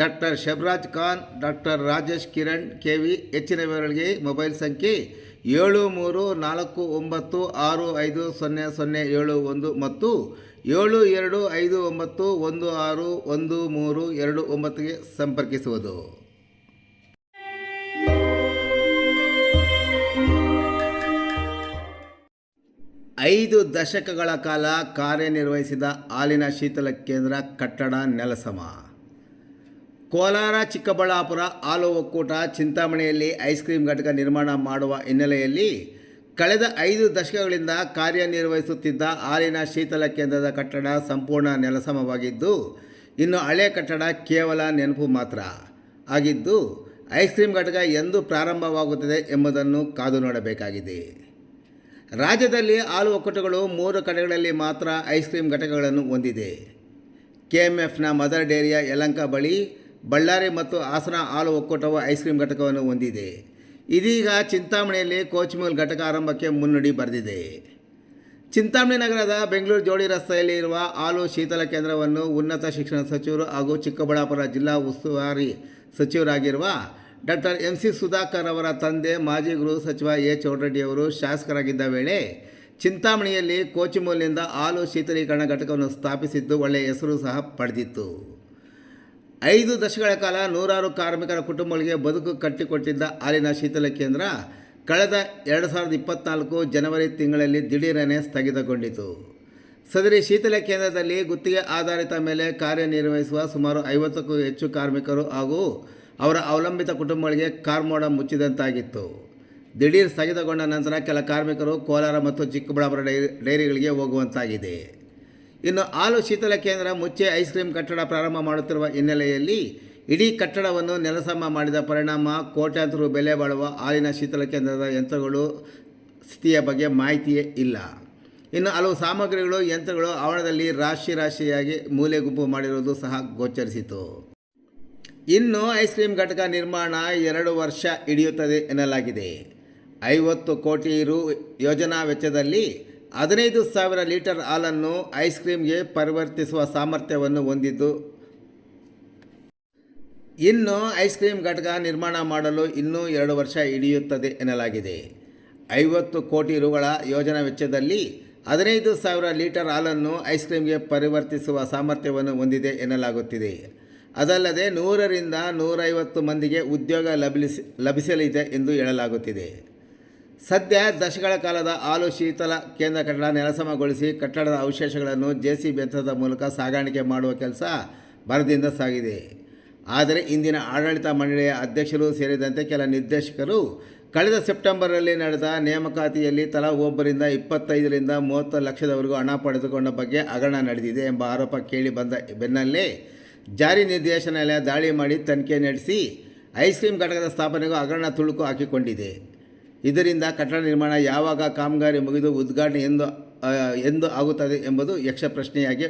doctor Shabraj Khan, doctor Rajesh Kiran K V ಹೆಚ್ಚಿನ ವಿವರಗಳಿಗೆ mobile ಸಂಖ್ಯೆ ಏಳು ಮೂರು ನಾಲ್ಕು ಒಂಬತ್ತು ಆರು ಐದು ಸೊನ್ನೆ ಸೊನ್ನೆ ಏಳು ಒಂದು ಮತ್ತು ಏಳು ಎರಡು ಐದು ಒಂಬತ್ತು ಒಂದು ಆರು ಒಂದು ಮೂರು ಎರಡು ಒಂಬತ್ತಿಗೆ ಸಂಪರ್ಕಿಸುವುದು. ಐದು ದಶಕಗಳ ಕಾಲ ಕಾರ್ಯನಿರ್ವಹಿಸಿದ ಹಾಲಿನ ಶೀತಲ ಕೇಂದ್ರ ಕಟ್ಟಡ ನೆಲಸಮ. ಕೋಲಾರ, ಚಿಕ್ಕಬಳ್ಳಾಪುರ ಹಾಲು ಒಕ್ಕೂಟ ಚಿಂತಾಮಣಿಯಲ್ಲಿ ಐಸ್ ಕ್ರೀಮ್ ಘಟಕ ನಿರ್ಮಾಣ ಮಾಡುವ ಹಿನ್ನೆಲೆಯಲ್ಲಿ ಕಳೆದ ಐದು ದಶಕಗಳಿಂದ ಕಾರ್ಯನಿರ್ವಹಿಸುತ್ತಿದ್ದ ಹಾಲಿನ ಶೀತಲ ಕೇಂದ್ರದ ಕಟ್ಟಡ ಸಂಪೂರ್ಣ ನೆಲಸಮವಾಗಿದ್ದು, ಇನ್ನು ಹಳೆ ಕಟ್ಟಡ ಕೇವಲ ನೆನಪು ಮಾತ್ರ ಆಗಿದ್ದು, ಐಸ್ ಕ್ರೀಮ್ ಘಟಕ ಎಂದು ಪ್ರಾರಂಭವಾಗುತ್ತದೆ ಎಂಬುದನ್ನು ಕಾದು ನೋಡಬೇಕಾಗಿದೆ. ರಾಜ್ಯದಲ್ಲಿ ಹಾಲು ಒಕ್ಕೂಟಗಳು ಮೂರು ಕಡೆಗಳಲ್ಲಿ ಮಾತ್ರ ಐಸ್ ಕ್ರೀಮ್ ಘಟಕಗಳನ್ನು ಹೊಂದಿದೆ. ಕೆ ಎಂ ಎಫ್ನ ಮದರ್ ಡೇರಿಯ ಯಲಂಕ ಬಳಿ ಬಳ್ಳಾರಿ ಮತ್ತು ಹಾಸನ ಹಾಲು ಒಕ್ಕೂಟವು ಐಸ್ ಕ್ರೀಮ್ ಘಟಕವನ್ನು ಹೊಂದಿದೆ. ಇದೀಗ ಚಿಂತಾಮಣಿಯಲ್ಲಿ ಕೋಚ್ಮೂಲ್ ಘಟಕ ಆರಂಭಕ್ಕೆ ಮುನ್ನುಡಿ ಬರೆದಿದೆ. ಚಿಂತಾಮಣಿ ನಗರದ ಬೆಂಗಳೂರು ಜೋಡಿ ರಸ್ತೆಯಲ್ಲಿ ಇರುವ ಹಾಲು ಶೀತಲ ಕೇಂದ್ರವನ್ನು ಉನ್ನತ ಶಿಕ್ಷಣ ಸಚಿವರು ಹಾಗೂ ಚಿಕ್ಕಬಳ್ಳಾಪುರ ಜಿಲ್ಲಾ ಉಸ್ತುವಾರಿ ಸಚಿವರಾಗಿರುವ ಡಾಕ್ಟರ್ ಎಂ ಸಿ ಸುಧಾಕರ್ ಅವರ ತಂದೆ, ಮಾಜಿ ಗೃಹ ಸಚಿವ ಎ ಚೌಡರೆಡ್ಡಿಯವರು ಶಾಸಕರಾಗಿದ್ದ ವೇಳೆ ಚಿಂತಾಮಣಿಯಲ್ಲಿ ಕೋಚಿಮೂಲ್ನಿಂದ ಹಾಲು ಶೀತಲೀಕರಣ ಘಟಕವನ್ನು ಸ್ಥಾಪಿಸಿದ್ದು ಒಳ್ಳೆಯ ಹೆಸರು ಸಹ ಪಡೆದಿತ್ತು. ಐದು ದಶಕಗಳ ಕಾಲ ನೂರಾರು ಕಾರ್ಮಿಕರ ಕುಟುಂಬಗಳಿಗೆ ಬದುಕು ಕಟ್ಟಿಕೊಟ್ಟಿದ್ದ ಹಾಲಿನ ಶೀತಲ ಕೇಂದ್ರ ಕಳೆದ ಎರಡು ಸಾವಿರದ ಇಪ್ಪತ್ನಾಲ್ಕು ಜನವರಿ ತಿಂಗಳಲ್ಲಿ ದಿಢೀರನೆ ಸ್ಥಗಿತಗೊಂಡಿತು. ಸದರಿ ಶೀತಲ ಕೇಂದ್ರದಲ್ಲಿ ಗುತ್ತಿಗೆ ಆಧಾರಿತ ಮೇಲೆ ಕಾರ್ಯನಿರ್ವಹಿಸುವ ಸುಮಾರು ಐವತ್ತಕ್ಕೂ ಹೆಚ್ಚು ಕಾರ್ಮಿಕರು ಹಾಗೂ ಅವರ ಅವಲಂಬಿತ ಕುಟುಂಬಗಳಿಗೆ ಕಾರ್ಮೋಡ ಮುಚ್ಚಿದಂತಾಗಿತ್ತು. ದಿಢೀರ್ ಸ್ಥಗಿತಗೊಂಡ ನಂತರ ಕೆಲ ಕಾರ್ಮಿಕರು ಕೋಲಾರ ಮತ್ತು ಚಿಕ್ಕಬಳ್ಳಾಪುರ ಡೈರಿ, ಡೈರಿಗಳಿಗೆ ಹೋಗುವಂತಾಗಿದೆ. ಇನ್ನು ಹಾಲು ಶೀತಲ ಕೇಂದ್ರ, ಮುಚ್ಚೆ ಐಸ್ ಕ್ರೀಂ ಕಟ್ಟಡ ಪ್ರಾರಂಭ ಮಾಡುತ್ತಿರುವ ಹಿನ್ನೆಲೆಯಲ್ಲಿ ಇಡೀ ಕಟ್ಟಡವನ್ನು ನೆಲಸಮ ಮಾಡಿದ ಪರಿಣಾಮ ಕೋಟ್ಯಾಂತರ ಬೆಲೆ ಬಾಳುವ ಹಾಲಿನ ಶೀತಲ ಕೇಂದ್ರದ ಯಂತ್ರಗಳು ಸ್ಥಿತಿಯ ಬಗ್ಗೆ ಮಾಹಿತಿಯೇ ಇಲ್ಲ. ಇನ್ನು ಹಲವು ಸಾಮಗ್ರಿಗಳು, ಯಂತ್ರಗಳು ಆವರಣದಲ್ಲಿ ರಾಶಿ ರಾಶಿಯಾಗಿ ಮೂಲೆ ಗುಂಪು ಮಾಡಿರುವುದು ಸಹ ಗೋಚರಿಸಿತು. ಇನ್ನು ಐಸ್ ಕ್ರೀಂ ಘಟಕ ನಿರ್ಮಾಣ ಎರಡು ವರ್ಷ ಹಿಡಿಯುತ್ತದೆ ಎನ್ನಲಾಗಿದೆ. ಐವತ್ತು ಕೋಟಿ ರು ಯೋಜನಾ ವೆಚ್ಚದಲ್ಲಿ ಹದಿನೈದು ಸಾವಿರ ಲೀಟರ್ ಹಾಲನ್ನು ಐಸ್ ಕ್ರೀಮ್ಗೆ ಪರಿವರ್ತಿಸುವ ಸಾಮರ್ಥ್ಯವನ್ನು ಹೊಂದಿದ್ದು, ಇನ್ನು ಐಸ್ ಕ್ರೀಮ್ ಘಟಕ ನಿರ್ಮಾಣ ಮಾಡಲು ಇನ್ನೂ ಎರಡು ವರ್ಷ ಹಿಡಿಯುತ್ತದೆ ಎನ್ನಲಾಗಿದೆ. ಐವತ್ತು ಕೋಟಿ ರುಗಳ ಯೋಜನಾ ವೆಚ್ಚದಲ್ಲಿ ಹದಿನೈದು ಸಾವಿರ ಲೀಟರ್ ಹಾಲನ್ನು ಐಸ್ ಕ್ರೀಮ್ಗೆ ಪರಿವರ್ತಿಸುವ ಸಾಮರ್ಥ್ಯವನ್ನು ಹೊಂದಿದೆ ಎನ್ನಲಾಗುತ್ತಿದೆ. ಅದಲ್ಲದೆ ನೂರರಿಂದ ನೂರೈವತ್ತು ಮಂದಿಗೆ ಉದ್ಯೋಗ ಲಭಿಸಿ, ಲಭಿಸಲಿದೆ ಎಂದು ಹೇಳಲಾಗುತ್ತಿದೆ. ಸದ್ಯ ದಶಕಗಳ ಕಾಲದ ಹಾಲು ಶೀತಲ ಕೇಂದ್ರ ಕಟ್ಟಡ ನೆಲಸಮಗೊಳಿಸಿ ಕಟ್ಟಡದ ಅವಶೇಷಗಳನ್ನು ಜೆ ಸಿ ಯಂತ್ರದ ಮೂಲಕ ಸಾಗಾಣಿಕೆ ಮಾಡುವ ಕೆಲಸ ಭರದಿಂದ ಸಾಗಿದೆ. ಆದರೆ ಇಂದಿನ ಆಡಳಿತ ಮಂಡಳಿಯ ಅಧ್ಯಕ್ಷರು ಸೇರಿದಂತೆ ಕೆಲ ನಿರ್ದೇಶಕರು ಕಳೆದ ಸೆಪ್ಟೆಂಬರ್ನಲ್ಲಿ ನಡೆದ ನೇಮಕಾತಿಯಲ್ಲಿ ತಲಾ ಒಬ್ಬರಿಂದ ಇಪ್ಪತ್ತೈದರಿಂದ ಮೂವತ್ತು ಲಕ್ಷದವರೆಗೂ ಹಣ ಪಡೆದುಕೊಂಡ ಬಗ್ಗೆ ಹಗರಣ ನಡೆದಿದೆ ಎಂಬ ಆರೋಪ ಕೇಳಿ ಬಂದ ಬೆನ್ನಲ್ಲೇ ಜಾರಿ ನಿರ್ದೇಶನಾಲಯ ದಾಳಿ ಮಾಡಿ ತನಿಖೆ ನಡೆಸಿ ಐಸ್ ಕ್ರೀಮ್ ಘಟಕದ ಸ್ಥಾಪನೆಗೂ ಹಗರಣ ತುಳುಕು ಹಾಕಿಕೊಂಡಿದೆ. ಇದರಿಂದ ಕಟ್ಟಡ ನಿರ್ಮಾಣ ಯಾವಾಗ ಕಾಮಗಾರಿ ಮುಗಿದು ಉದ್ಘಾಟನೆ ಎಂದು ಎಂದು ಆಗುತ್ತದೆ ಎಂಬುದು ಯಕ್ಷ ಪ್ರಶ್ನೆಯಾಗಿ